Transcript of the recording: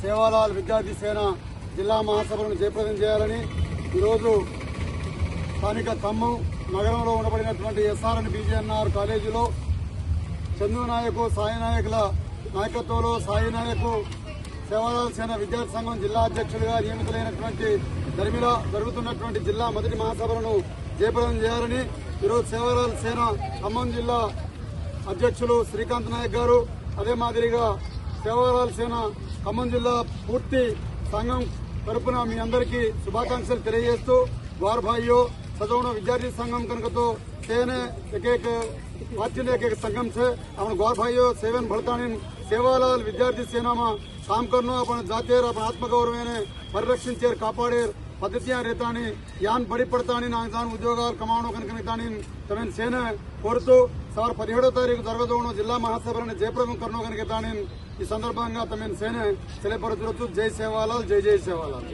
సేవాలాల్ విద్యార్థి సేన జిల్లా మహాసభలను జయప్రదం చేయాలని ఈరోజు స్థానిక ఖమ్మం నగరంలో ఉండబడినటువంటి ఎస్ఆర్ఎన్ బీజీఎన్ఆర్ కాలేజీలో చందు నాయకు సాయి నాయకుల నాయకత్వంలో సాయి నాయకు సేవాలాల్ సేన విద్యార్థి సంఘం జిల్లా అధ్యక్షుడిగా నియమితులైనటువంటి దరిమిల జరుగుతున్నటువంటి జిల్లా మొదటి మహాసభలను జయప్రదం చేయాలని ఈరోజు సేవాలాల్ సేన ఖమ్మం జిల్లా అధ్యక్షులు శ్రీకాంత్ నాయక్ గారు అదే మాదిరిగా సేవాలాల్ సేన ఖమ్మం జిల్లా పూర్తి సంఘం తరపున మీ అందరికీ శుభాకాంక్షలు తెలియజేస్తూ गौर भाइयों सजौना विद्यार्थी संगम कनक तो सेने एक एक वाच्य एक एक संगम से अपन गौर भाइयों सेवन भड़तानी सेवालाल विद्यार्थी सेना में काम करनो अपन जातेर अपन ఆత్మగౌరవేనే పరిరక్షించేరు కాపాడేరు పద్ధతియా రేతాని యాన్ బడి పడతాని నాకు తాను ఉద్యోగాలు కమావడం కనుక తాని తమని సేన కోరుతూ సార్ పదిహేడో తారీఖు జరగదోవడం జిల్లా మహాసభలను జయప్రదం కర్నో కనుక ఈ సందర్భంగా తమని సేన తెలియపరచవచ్చు జై సేవాలాల్ జై జై సేవాలాల్